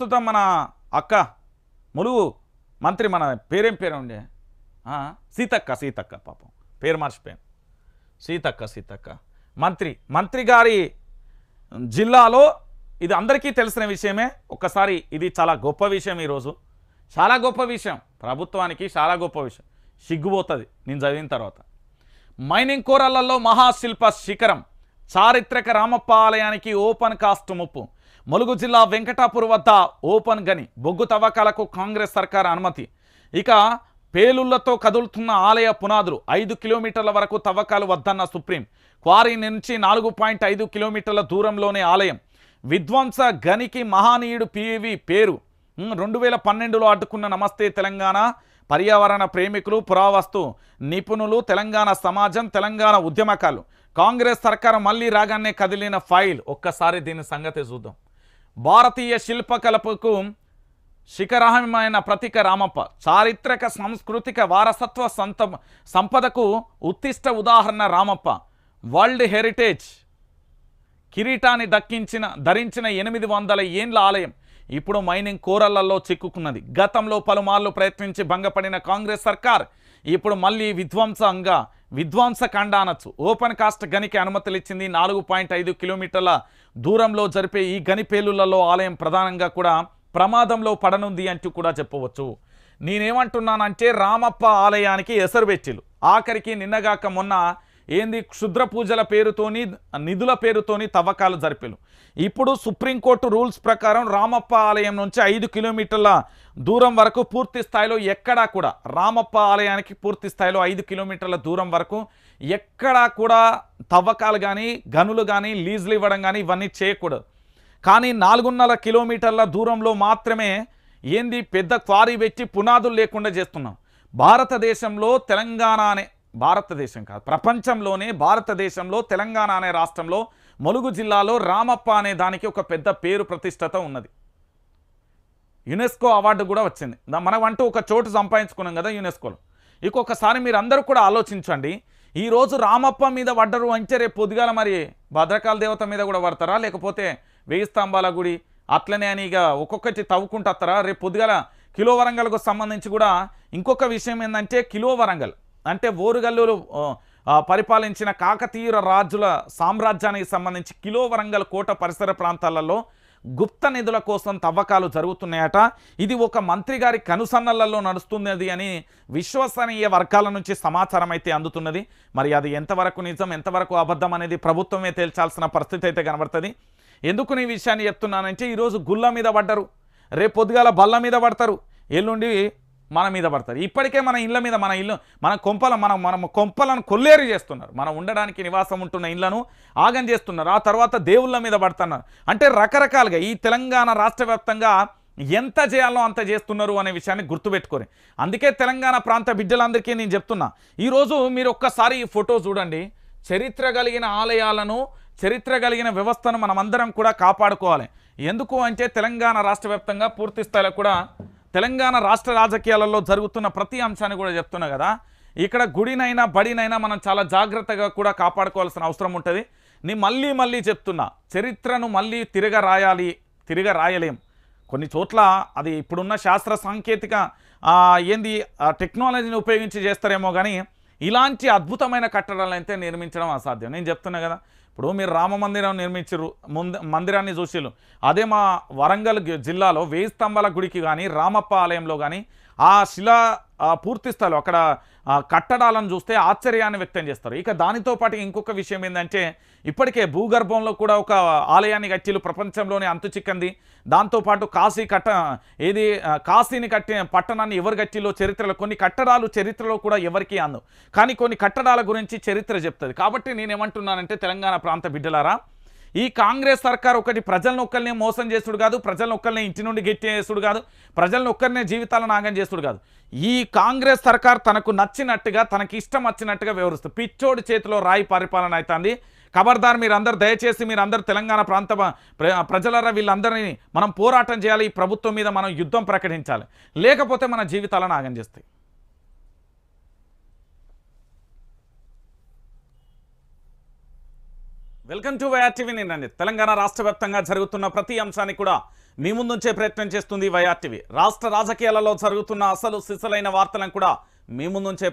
ప్రస్తుతం మన అక్క ములుగు మంత్రి మన పేరేం పేరు ఉండే సీతక్క సీతక్క పాపం. పేరు మర్చిపోయాను. సీతక్క సీతక్క. మంత్రి మంత్రి గారి జిల్లాలో ఇది అందరికీ తెలిసిన విషయమే. ఒక్కసారి ఇది చాలా గొప్ప విషయం ఈరోజు. చాలా గొప్ప విషయం. ప్రభుత్వానికి చాలా గొప్ప విషయం. సిగ్గుపోతుంది నేను చదివిన తర్వాత. మైనింగ్ కూరలలో మహాశిల్ప శిఖరం. చారిత్రక రామప్ప ఆలయానికి ఓపెన్ కాస్ట్ ముప్పు. ములుగు జిల్లా వెంకటాపూర్ వద్ద ఓపెన్ గని బొగ్గు తవ్వకాలకు కాంగ్రెస్ సర్కార్ అనుమతి. ఇక పేలుళ్ళతో కదులుతున్న ఆలయ పునాదులు ఐదు కిలోమీటర్ల వరకు తవ్వకాలు వద్దన్న సుప్రీం. క్వారీ నుంచి నాలుగు పాయింట్ ఐదు కిలోమీటర్ల దూరంలోనే ఆలయం. విధ్వంస గనికి మహానీయుడు పివి పేరు. రెండు వేల పన్నెండులో అడ్డుకున్న నమస్తే తెలంగాణ పర్యావరణ ప్రేమికులు పురావస్తు నిపుణులు తెలంగాణ సమాజం తెలంగాణ ఉద్యమకాలు. కాంగ్రెస్ సర్కారు మళ్ళీ రాగానే కదిలిన ఫైల్. ఒక్కసారి దీని సంగతి చూద్దాం. భారతీయ శిల్పకలపకు శిఖరహమైన ప్రతీక రామప్ప. చారిత్రక సాంస్కృతిక వారసత్వ సంత సంపదకు ఉత్తిష్ట ఉదాహరణ రామప్ప. వరల్డ్ హెరిటేజ్ కిరీటాన్ని దక్కించిన ధరించిన ఎనిమిది వందల ఏండ్ల ఆలయం ఇప్పుడు మైనింగ్ కోరళ్ళలో చిక్కుకున్నది. గతంలో పలుమార్లు ప్రయత్నించి భంగపడిన కాంగ్రెస్ సర్కార్ ఇప్పుడు మళ్ళీ విధ్వంసంగా విధ్వంస అనొచ్చు ఓపెన్ కాస్ట్ గనికి అనుమతులు ఇచ్చింది నాలుగు పాయింట్ ఐదు కిలోమీటర్ల దూరంలో జరిపే ఈ గనిపేలులలో ఆలయం ప్రధానంగా కూడా ప్రమాదంలో పడనుంది అంటూ కూడా చెప్పవచ్చు. నేనేమంటున్నానంటే రామప్ప ఆలయానికి ఎసరువెచ్చిలు. ఆఖరికి నిన్నగాక మొన్న ఏంది క్షుద్ర పూజల పేరుతోని నిధుల పేరుతోని తవ్వకాలు జరిపారు ఇప్పుడు సుప్రీంకోర్టు రూల్స్ ప్రకారం రామప్ప ఆలయం నుంచి ఐదు కిలోమీటర్ల దూరం వరకు పూర్తి స్థాయిలో ఎక్కడా కూడా రామప్ప ఆలయానికి పూర్తి స్థాయిలో ఐదు కిలోమీటర్ల దూరం వరకు ఎక్కడా కూడా తవ్వకాలు కానీ గనులు కానీ లీజులు ఇవ్వడం కానీ ఇవన్నీ చేయకూడదు. కానీ నాలుగున్నర కిలోమీటర్ల దూరంలో మాత్రమే ఏంది పెద్ద క్వారీ పెట్టి పునాదులు లేకుండా చేస్తున్నాం. భారతదేశంలో తెలంగాణ అనే భారతదేశం కాదు ప్రపంచంలోనే భారతదేశంలో తెలంగాణ అనే రాష్ట్రంలో ములుగు జిల్లాలో రామప్ప అనే దానికి ఒక పెద్ద పేరు ప్రతిష్టత ఉన్నది. యునెస్కో అవార్డు కూడా వచ్చింది. దా- మనం అంటూ ఒక చోటు సంపాదించుకున్నాం కదా యునెస్కోలో. ఇంకొకసారి మీరు అందరూ కూడా ఆలోచించండి ఈరోజు రామప్ప మీద పడ్డరు అంటే రేపు పొద్దుగాల మరి భద్రకాల దేవత మీద కూడా పడతారా? లేకపోతే వెయ్యి స్తంభాల గుడి అట్లనే అని ఇక ఒక్కొక్కటి తవ్వుకుంటారా? రేపు పొద్దుగాల కిలో వరంగల్కు సంబంధించి కూడా ఇంకొక విషయం ఏంటంటే కిలో వరంగల్. అంటే ఓరుగల్లు పరిపాలించిన కాకతీయ రాజుల సామ్రాజ్యానికి సంబంధించి కిలో వరంగల్ కోట పరిసర ప్రాంతాలలో గుప్త నిధుల కోసం తవ్వకాలు జరుగుతున్నాయట. ఇది ఒక మంత్రి గారి కనుసన్నలలో నడుస్తున్నది అని విశ్వసనీయ వర్గాల నుంచి సమాచారం అయితే అందుతున్నది. మరి అది ఎంతవరకు నిజం ఎంతవరకు అబద్ధం అనేది ప్రభుత్వమే తేల్చాల్సిన పరిస్థితి అయితే కనబడుతుంది. ఎందుకు నీ విషయాన్ని చెప్తున్నానంటే ఈరోజు గుళ్ళ మీద పడ్డరు. రేపు పొద్దుగాల బల్ల మీద పడతారు. ఎల్లుండి మన మీద పడతారు. ఇప్పటికే మన ఇళ్ళ మీద మన ఇల్లు మన కొంపల మనం మనం కొంపలను కొల్లేరు చేస్తున్నారు. మనం ఉండడానికి నివాసం ఉంటున్న ఇళ్ళను ఆగం చేస్తున్నారు. ఆ తర్వాత దేవుళ్ళ మీద పడుతున్నారు. అంటే రకరకాలుగా ఈ తెలంగాణ రాష్ట్ర వ్యాప్తంగా ఎంత చేయాలో అంత చేస్తున్నారు అనే విషయాన్ని గుర్తుపెట్టుకోరు. అందుకే తెలంగాణ ప్రాంత బిడ్డలందరికీ నేను చెప్తున్నా. ఈరోజు మీరు ఒక్కసారి ఈ ఫోటో చూడండి. చరిత్ర కలిగిన ఆలయాలను చరిత్ర కలిగిన వ్యవస్థను మనమందరం కూడా కాపాడుకోవాలి. ఎందుకు అంటే తెలంగాణ రాష్ట్ర వ్యాప్తంగా పూర్తి స్థాయిలో కూడా తెలంగాణ రాష్ట్ర రాజకీయాలలో జరుగుతున్న ప్రతి అంశాన్ని కూడా చెప్తున్నా కదా. ఇక్కడ గుడినైనా బడినైనా మనం చాలా జాగ్రత్తగా కూడా కాపాడుకోవాల్సిన అవసరం ఉంటుంది. నీ మళ్ళీ మళ్ళీ చెప్తున్నా చరిత్రను మళ్ళీ తిరగ రాయాలి తిరగ రాయలేం కొన్ని చోట్ల అది ఇప్పుడున్న శాస్త్ర సాంకేతిక ఏంది ఆ టెక్నాలజీని ఉపయోగించి చేస్తారేమో కానీ ఇలాంటి అద్భుతమైన కట్టడాలు అయితే నిర్మించడం అసాధ్యం. నేను చెప్తున్నా కదా ఇప్పుడు మీరు రామ మందిరం నిర్మించారు ముంద మందిరాన్ని చూసిరు అదే మా వరంగల్ జిల్లాలో వేయి స్తంభాల గుడికి కానీ రామప్ప ఆలయంలో కానీ ఆ శిలా పూర్తి స్థలం అక్కడ కట్టడాలను చూస్తే ఆశ్చర్యాన్ని వ్యక్తం చేస్తారు. ఇక దానితో పాటు ఇంకొక విషయం ఏంటంటే ఇప్పటికే భూగర్భంలో కూడా ఒక ఆలయాన్ని కట్టిలు ప్రపంచంలోనే అంతు చిక్కంది. దాంతోపాటు కాశీ కట్ట ఏది కాశీని కట్టిన పట్టణాన్ని ఎవరు కట్టిలో చరిత్రలో కొన్ని కట్టడాలు చరిత్రలో కూడా ఎవరికి అందు కానీ కొన్ని కట్టడాల గురించి చరిత్ర చెప్తుంది. కాబట్టి నేనేమంటున్నానంటే తెలంగాణ ప్రాంత బిడ్డలారా ఈ కాంగ్రెస్ సర్కార్ ఒకటి ప్రజలను ఒక్కరినే మోసం చేస్తుడు కాదు ప్రజలను ఒక్కరినే ఇంటి నుండి గెట్టేస్తుడు కాదు ప్రజలను ఒక్కరినే జీవితాలను నాగం చేసుడు కాదు. ఈ కాంగ్రెస్ సర్కార్ తనకు నచ్చినట్టుగా తనకి ఇష్టం వచ్చినట్టుగా వివరిస్తుంది పిచ్చోడి చేతిలో రాయి పరిపాలన అవుతుంది ఖబర్దార్ మీరందరూ దయచేసి మీరందరూ తెలంగాణ ప్రాంత ప్రజలరా వీళ్ళందరినీ మనం పోరాటం చేయాలి ఈ ప్రభుత్వం మీద మనం యుద్ధం ప్రకటించాలి. లేకపోతే మన జీవితాలను ఆగం చేస్తాయి. వెల్కమ్ టు వైఆర్ టీవీ నేనండి. తెలంగాణ రాష్ట్ర వ్యాప్తంగా జరుగుతున్న ప్రతి అంశాన్ని కూడా మీ ముందుంచే ప్రయత్నం చేస్తుంది వైఆర్టీవీ రాష్ట్ర రాజకీయాలలో జరుగుతున్న అసలు సిసలైన వార్తలను కూడా మీ ముందుంచే